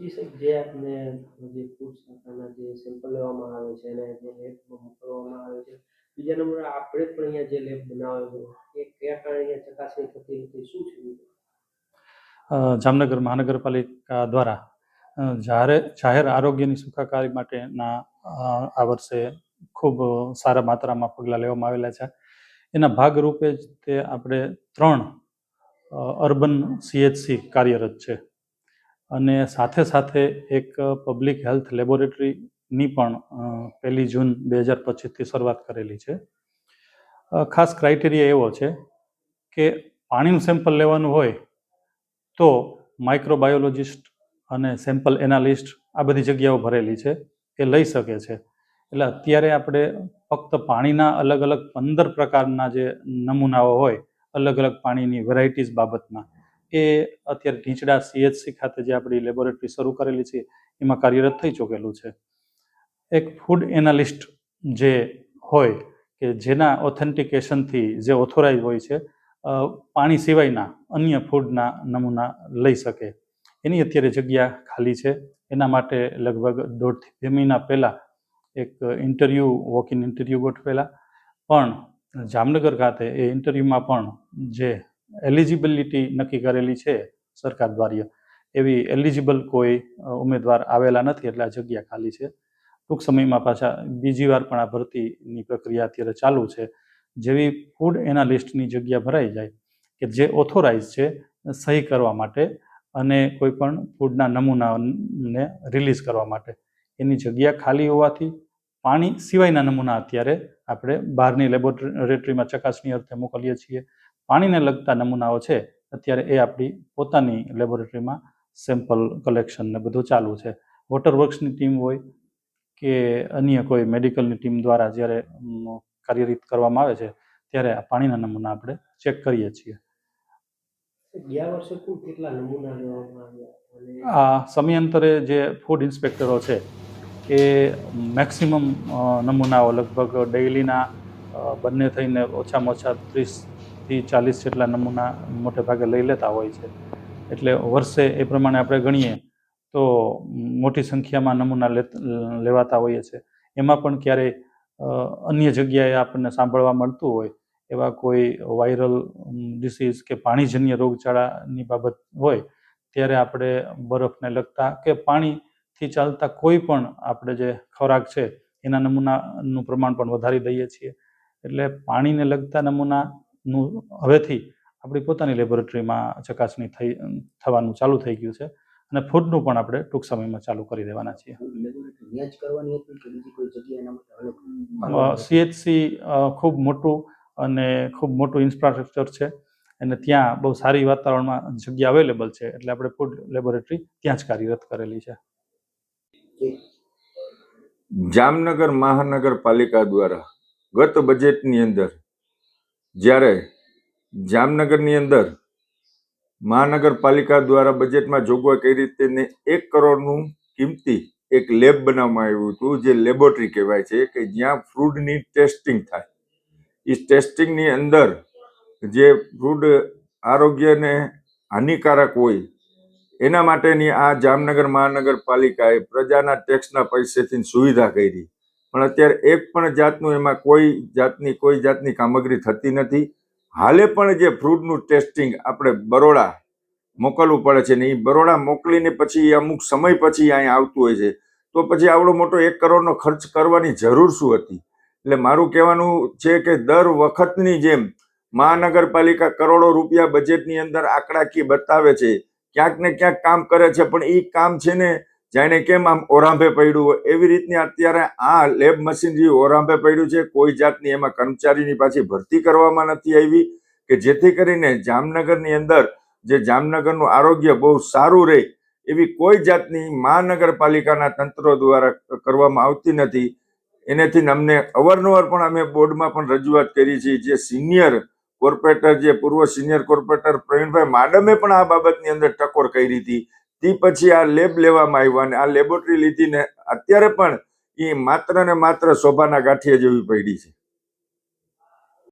જી આપને જે ફૂડ શાખાના જે સેમ્પલ લેવામાં આવે છે અને જે લેબમાં મોકલવામાં આવે છે, બીજા નંબર આપણે પણ અહીંયા જે લેબ બનાવ્યો છે, એ કયા કારણે અહીંયા ચકાસણી થતી હતી, શું છે? જામનગર મહાનગરપાલિકા દ્વારા જાહેર જાહેર આરોગ્યની સુખાકારી માટેના આ વર્ષે ખૂબ સારા માત્રામાં પગલાં લેવામાં આવેલા છે. એના ભાગરૂપે જ તે આપણે ત્રણ અર્બન સીએચસી કાર્યરત છે. અને સાથે સાથે એક પબ્લિક હેલ્થ લેબોરેટરીની પણ પહેલી જૂન બે હજાર પચીસથી શરૂઆત કરેલી છે. ખાસ ક્રાઇટેરિયા એવો છે કે પાણીનું સેમ્પલ લેવાનું હોય તો માઇક્રોબાયોલોજિસ્ટ અને સેમ્પલ એનાલિસ્ટ આ બધી જગ્યાઓ ભરેલી છે, એ લઈ શકે છે. એટલે અત્યારે આપણે ફક્ત પાણીના અલગ અલગ પંદર પ્રકારના જે નમૂનાઓ હોય, અલગ અલગ પાણીની વેરાયટીઝ બાબતના એ અત્યારે ઢીંચડા સીએચસી ખાતે જે આપણી લેબોરેટરી શરૂ કરેલી છે, એમાં કાર્યરત થઈ ચૂકેલું છે. એક ફૂડ એનાલિસ્ટ જે હોય કે જેના ઓથેન્ટિકેશનથી જે ઓથોરાઇઝ હોય છે પાણી સિવાયના અન્ય ફૂડના નમૂના લઈ શકે. એની અત્યારે જગ્યા ખાલી છે. એના માટે લગભગ દોઢથી બે મહિના પહેલાં એક ઇન્ટરવ્યૂ વોક ઇન ઇન્ટરવ્યૂ ગોઠવેલા. પણ જામનગર ખાતે એ ઇન્ટરવ્યૂમાં પણ જે એલિજિબિલિટી નક્કી કરેલી છે સરકાર દ્વારા. એવી એલિજિબલ કોઈ ઉમેદવાર આવેલા નથી એટલે આ જગ્યા ખાલી છે. ટૂંક સમયમાં પાછા બીજી વાર પણ આ ભરતીની પ્રક્રિયા અત્યારે ચાલુ છે. જેવી ફૂડ એનાલિસ્ટની જગ્યા ભરાઈ જાય કે જે ઓથોરાઇઝ છે, સહી કરવા માટે અને કોઈ પણ ફૂડના નમૂનાને રિલીઝ કરવા માટે. એની જગ્યા ખાલી હોવાથી પાણી સિવાયના નમૂના અત્યારે આપણે બહારની લેબોરેટરીમાં ચકાસણી અર્થે મોકલીએ છીએ. પાણીને લગતા નમૂનાઓ છે અત્યારે એ આપણી પોતાની લેબોરેટરીમાં સેમ્પલ કલેક્શન ને બધું ચાલુ છે. વોટર વર્ક્સની ટીમ હોય કે અન્ય કોઈ મેડિકલની ટીમ દ્વારા જ્યારે કાર્યરત કરવામાં આવે છે ત્યારે આ પાણીના નમૂના આપણે ચેક કરીએ છીએ. ગયા વર્ષે કુલ કેટલા નમૂના લેવામાં આવ્યા? આ સમયાંતરે જે ફૂડ ઇન્સ્પેક્ટરો છે એ મેક્સિમમ નમૂનાઓ લગભગ ડેઇલીના બંને થઈને ઓછામાં ઓછા ત્રીસથી ચાલીસ જેટલા નમૂના મોટે ભાગે લઈ લેતા હોય છે. એટલે વર્ષે એ પ્રમાણે આપણે ગણીએ તો મોટી સંખ્યામાં નમૂના લેવાતા હોઈએ છે. એમાં પણ ક્યારેય અન્ય જગ્યાએ આપણને સાંભળવા મળતું હોય એવા કોઈ વાયરલ ડિસીઝ કે પાણીજન્ય રોગચાળાની બાબત હોય ત્યારે આપણે બરફને લગતા કે પાણીથી ચાલતા કોઈ પણ આપણે જે ખોરાક છે એના નમૂનાનું પ્રમાણ પણ વધારી દઈએ છીએ. એટલે પાણીને લગતા નમૂનાનું હવેથી આપણી પોતાની લેબોરેટરીમાં ચકાસણી થઈ થવાનું ચાલુ થઈ ગયું છે અને ફૂડનું પણ આપણે ટૂંક સમયમાં ચાલુ કરી દેવાના છીએ. લેબોરેટરી ત્યાં જ કરવાની હતી કે બીજી કોઈ જગ્યાએ એના માટે અલગ સીએચસી ખૂબ મોટું અને ખૂબ મોટું ઇન્ફ્રાસ્ટ્રક્ચર છે અને ત્યાં બહુ સારી વાતાવરણમાં જગ્યા અવેલેબલ છે એટલે આપણે ફૂડ લેબોરેટરી ત્યાં જ કાર્યરત કરેલી છે. જામનગર મહાનગરપાલિકા દ્વારા ગત બજેટની અંદર જ્યારે જામનગરની અંદર મહાનગરપાલિકા દ્વારા બજેટમાં જોગવાઈ કરી રીતે ને એક કરોડનું કિંમતી એક લેબ બનાવવામાં આવ્યું હતું, જે લેબોરેટરી કહેવાય છે, કે જ્યાં ફૂડની ટેસ્ટિંગ થાય. એ ટેસ્ટિંગની અંદર જે ફૂડ આરોગ્યને હાનિકારક હોય, એના માટેની આ જામનગર મહાનગરપાલિકાએ પ્રજાના ટેક્સના પૈસેથી સુવિધા કરી. પણ અત્યારે એક પણ જાતનું એમાં કોઈ જાતની કોઈ જાતની કામગીરી થતી નથી. હાલે પણ જે ફ્રૂટનું ટેસ્ટિંગ આપણે બરોડા મોકલવું પડે છે ને એ બરોડા મોકલીને પછી અમુક સમય પછી અહીંયા આવતું હોય છે. તો પછી આવડો મોટો એક કરોડનો ખર્ચ કરવાની જરૂર શું હતી? એટલે મારું કહેવાનું છે કે દર વખતની જેમ મહાનગરપાલિકા કરોડો રૂપિયા બજેટની અંદર આંકડાકીય બતાવે છે. ક્યાંક ને ક્યાંક કામ કરે છે, પણ એ કામ છે ને જાણે કેમ આમ ઓરાંભે પડ્યું હોય? એવી રીતની અત્યારે આ લેબ મશીનરી ઓરાંભે પડ્યું છે, કોઈ જાતની એમાં કર્મચારીની પાછી ભરતી કરવામાં નથી આવી કે જેથી કરીને જામનગરની અંદર જે જામનગરનું આરોગ્ય બહુ સારું રહે, એવી કોઈ જાતની મહાનગરપાલિકાના તંત્રો દ્વારા કરવામાં આવતી નથી. એનેથી અમને અવારનવાર પણ અમે બોર્ડમાં પણ રજૂઆત કરી છે, જે સિનિયર કોર્પોરેટર જે પૂર્વ સિનિયર કોર્પોરેટર પ્રવીણભાઈ માડમે પણ આ બાબતની અંદર ટકોર કરી હતી તે પછી આ લેબ લેવામાં આવ્યો અને આ લેબોરેટરી લીધીને અત્યારે પણ એ માત્ર ને માત્ર શોભાના ગાંઠિયા જેવી પડી છે.